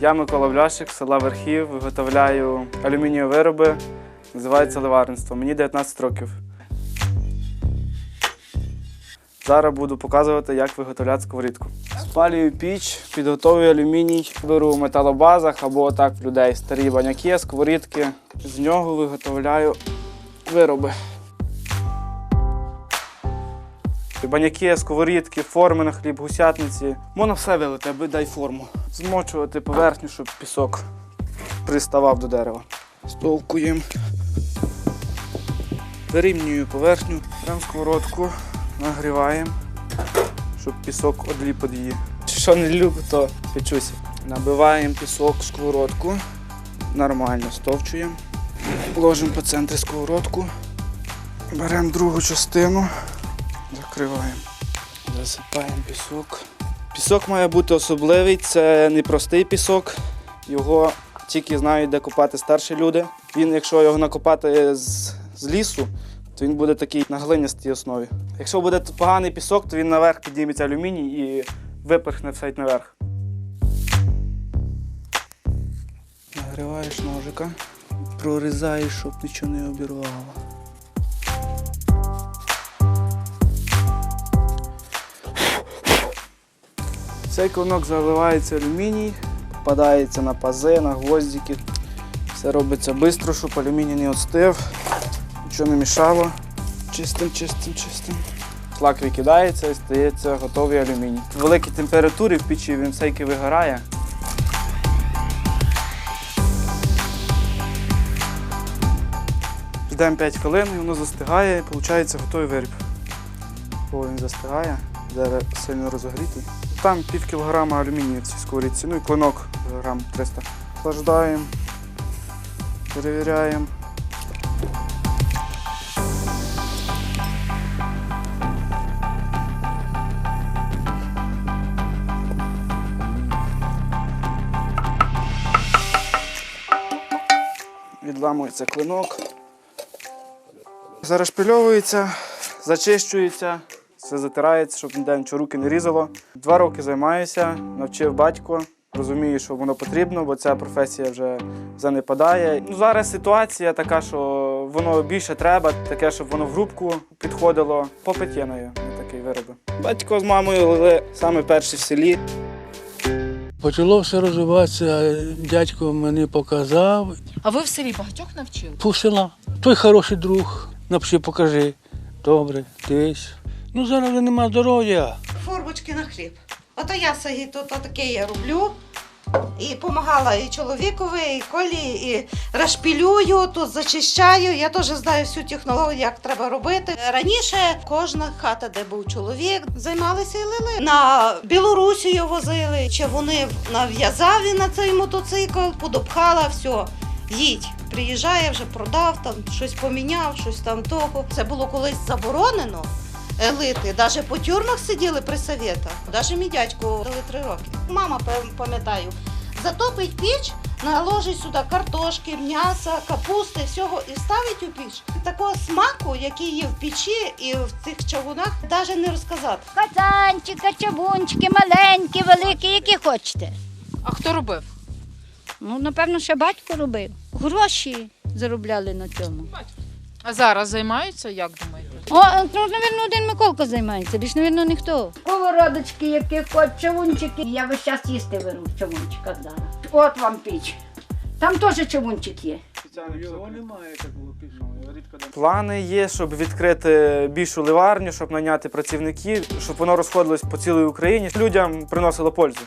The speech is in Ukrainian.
Я Микола Бляшик, села Верхів, виготовляю алюмінієві вироби. Називається ливарництво. Мені 19 років. Зараз буду показувати, як виготовляти сковорідку. Спалюю піч, підготовую алюміній, беру в металобазах або так людей старі баняки, сковорідки. З нього виготовляю вироби. Баняки, сковорідки, форми на хліб, гусятниці. Можна все вилити, аби дай форму. Змочувати поверхню, щоб пісок приставав до дерева. Стовкуємо. Вирівнюю поверхню, беремо сковородку, нагріваємо, щоб пісок одліп від її. Що не люблю, то печуся. Набиваємо пісок в сковородку. Нормально стовчуємо. Ложимо по центрі сковородку. Беремо другу частину. Закриваємо. Засипаємо пісок. Пісок має бути особливий, це не простий пісок. Його тільки знають, де копати старші люди. Він, якщо його накопати з, з лісу, то він буде такий на глинястій основі. Якщо буде поганий пісок, то він наверх підніметься алюміній і випорхне все наверх. Нагріваєш ножика, прорізаєш, щоб нічого не обірвало. Цей клинок заливається алюміній, попадається на пази, на гвоздики. Все робиться швидко, щоб алюміній не остив, нічого не мішало. Чистим, чистим, чистим. Шлак викидається і стається готовий алюміній. В великій температурі в печі він всейки вигорає. Ждемо 5 хвилин і воно застигає, і виходить готовий виріб. О, він застигає, зараз сильно розогрітий. Там пів кілограма алюмінію в цій сковорідці, ну і клинок грам 300. Охлаждаємо, перевіряємо. Відламується клинок. Зарашпильовується, зачищується, все затирається, щоб ніде нічого руки не різало. Два роки займаюся, навчив батько. Розумію, що воно потрібно, бо ця професія вже занепадає. Ну, зараз ситуація така, що воно більше треба, таке, щоб воно в грубку підходило. Попит є на на такі вироби. Батько з мамою лили саме перші в селі. Почало все розвиватися, дядько мені показав, А ви в селі багатьох навчили? пустила. Той хороший друг, напиши, покажи. Добре, дивись. Ну зараз нема здоров'я. формочки на хліб. Ото я Сагі, то таке я роблю. І допомагала і чоловікові, і колі, і розпілюю, тут зачищаю. Я теж знаю всю технологію, як треба робити. Раніше кожна хата, де був чоловік, займалися і лили. На Білорусію возили, чи вони нав'язали на цей мотоцикл, подопхала, все, їдь. Приїжджає, вже продав, там щось поміняв, щось там того. Це було колись заборонено елити. Навіть по тюрмах сиділи при совєтах. Навіть мій дядько дали три роки. Мама, пам'ятаю, затопить піч, наложить сюди картошки, м'яса, капусти, всього і ставить у піч. Такого смаку, який є в печі і в цих чавунах, навіть не розказати. Казанчика, чабунчики, маленькі, великі, які хочете. А хто робив? Ну, напевно, ще батько робив. Гроші заробляли на цьому. А зараз займаються, як думаєте? О, ну, напевно, один Миколка займається, більш, напевно, ніхто. Сковородочки, які хоч, чавунчики. Я весь час їсти беру в чавунчиках зараз. От вам піч. Там теж чавунчик є. немає такого Плани є, щоб відкрити більшу ливарню, щоб наняти працівників, щоб воно розходилось по цілій Україні. Людям приносило пользу.